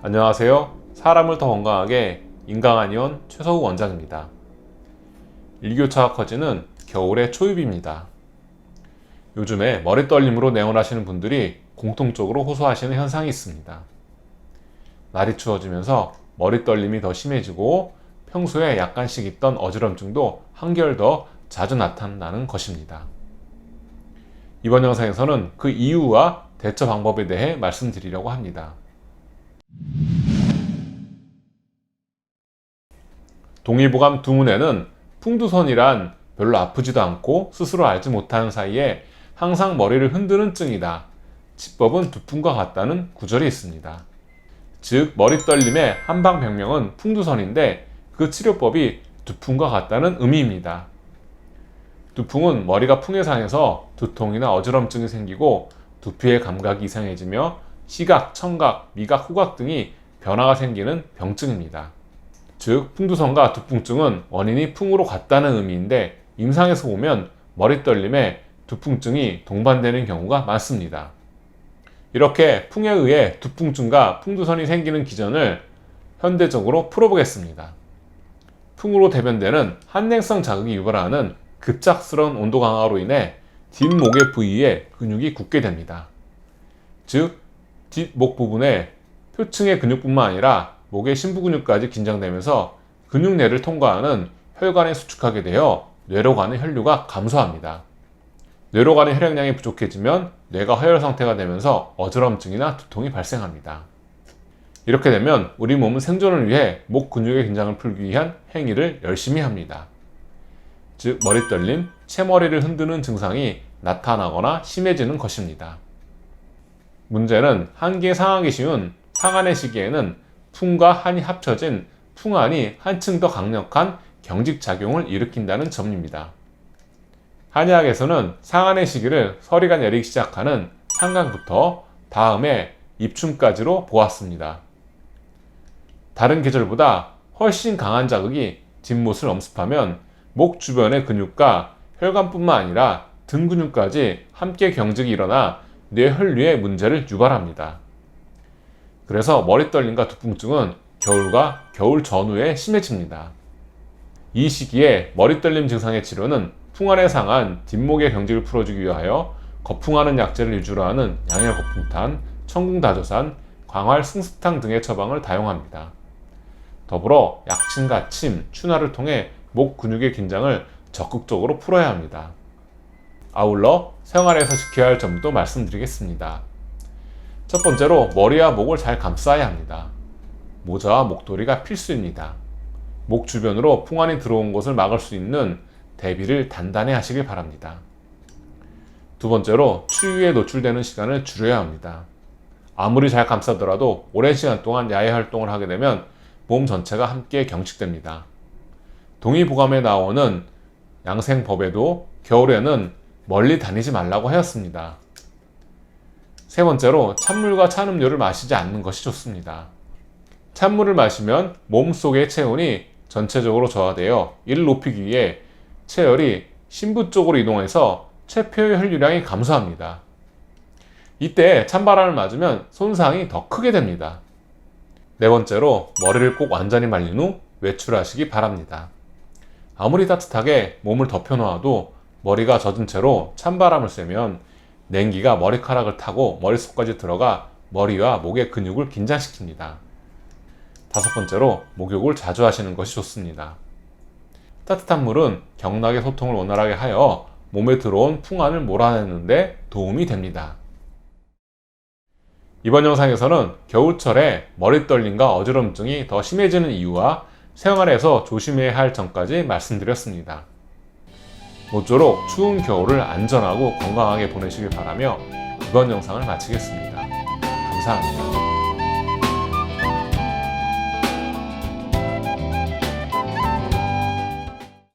안녕하세요. 사람을 더 건강하게 인강한 이온 최서우 원장입니다. 일교차가 커지는 겨울의 초입입니다. 요즘에 머리 떨림으로 내원하시는 분들이 공통적으로 호소하시는 현상이 있습니다. 날이 추워지면서 머리 떨림이 더 심해지고 평소에 약간씩 있던 어지럼증도 한결 더 자주 나타난다는 것입니다. 이번 영상에서는 그 이유와 대처 방법에 대해 말씀드리려고 합니다. 동의보감 두문에는 풍두선이란 별로 아프지도 않고 스스로 알지 못하는 사이에 항상 머리를 흔드는 증이다. 치법은 두품과 같다는 구절이 있습니다. 즉 머리 떨림의 한방 병명은 풍두선인데 그 치료법이 두풍과 같다는 의미입니다. 두풍은 머리가 풍에 상해서 두통이나 어지럼증이 생기고 두피의 감각이 이상해지며 시각, 청각, 미각, 후각 등이 변화가 생기는 병증입니다. 즉 풍두선과 두풍증은 원인이 풍으로 같다는 의미인데 임상에서 보면 머리 떨림에 두풍증이 동반되는 경우가 많습니다. 이렇게 풍에 의해 두풍증과 풍두선이 생기는 기전을 현대적으로 풀어보겠습니다. 풍으로 대변되는 한냉성 자극이 유발하는 급작스러운 온도 강화로 인해 뒷목의 부위에 근육이 굳게 됩니다. 즉, 뒷목 부분에 표층의 근육뿐만 아니라 목의 심부 근육까지 긴장되면서 근육내를 통과하는 혈관에 수축하게 되어 뇌로 가는 혈류가 감소합니다. 뇌로 가는 혈액량이 부족해지면 뇌가 허혈 상태가 되면서 어지럼증이나 두통이 발생합니다. 이렇게 되면 우리 몸은 생존을 위해 목 근육의 긴장을 풀기 위한 행위를 열심히 합니다. 즉 머리 떨림, 채머리를 흔드는 증상이 나타나거나 심해지는 것입니다. 문제는 한기에 상하기 쉬운 상한의 시기에는 풍과 한이 합쳐진 풍한이 한층 더 강력한 경직작용을 일으킨다는 점입니다. 한의학에서는 상한의 시기를 서리가 내리기 시작하는 상강부터 다음에 입춘까지로 보았습니다. 다른 계절보다 훨씬 강한 자극이 뒷못을 엄습하면 목 주변의 근육과 혈관뿐만 아니라 등 근육까지 함께 경직이 일어나 뇌혈류에 문제를 유발합니다. 그래서 머리 떨림과 두통증은 겨울과 겨울 전후에 심해집니다. 이 시기에 머리 떨림 증상의 치료는 풍안에 상한 뒷목의 경직을 풀어주기 위하여 거풍하는 약재를 위주로 하는 양열 거풍탄, 청궁다조산, 광활 승수탕 등의 처방을 다용합니다. 더불어 약침과 침, 추나를 통해 목 근육의 긴장을 적극적으로 풀어야 합니다. 아울러 생활에서 지켜야 할 점도 말씀드리겠습니다. 첫 번째로 머리와 목을 잘 감싸야 합니다. 모자와 목도리가 필수입니다. 목 주변으로 풍안이 들어온 것을 막을 수 있는 대비를 단단히 하시길 바랍니다. 두 번째로 추위에 노출되는 시간을 줄여야 합니다. 아무리 잘 감싸더라도 오랜 시간 동안 야외 활동을 하게 되면 몸 전체가 함께 경직됩니다. 동의보감에 나오는 양생법에도 겨울에는 멀리 다니지 말라고 하였습니다. 세 번째로 찬물과 찬 음료를 마시지 않는 것이 좋습니다. 찬물을 마시면 몸 속의 체온이 전체적으로 저하되어 이를 높이기 위해 체열이 심부 쪽으로 이동해서 체표의 혈류량이 감소합니다. 이때 찬바람을 맞으면 손상이 더 크게 됩니다. 네 번째로 머리를 꼭 완전히 말린 후 외출하시기 바랍니다. 아무리 따뜻하게 몸을 덮여 놓아도 머리가 젖은 채로 찬바람을 쐬면 냉기가 머리카락을 타고 머릿속까지 들어가 머리와 목의 근육을 긴장시킵니다. 다섯 번째로 목욕을 자주 하시는 것이 좋습니다. 따뜻한 물은 경락의 소통을 원활하게 하여 몸에 들어온 풍안을 몰아내는데 도움이 됩니다. 이번 영상에서는 겨울철에 머리 떨림과 어지럼증이 더 심해지는 이유와 생활에서 조심해야 할 점까지 말씀드렸습니다. 모쪼록 추운 겨울을 안전하고 건강하게 보내시길 바라며 이번 영상을 마치겠습니다. 감사합니다.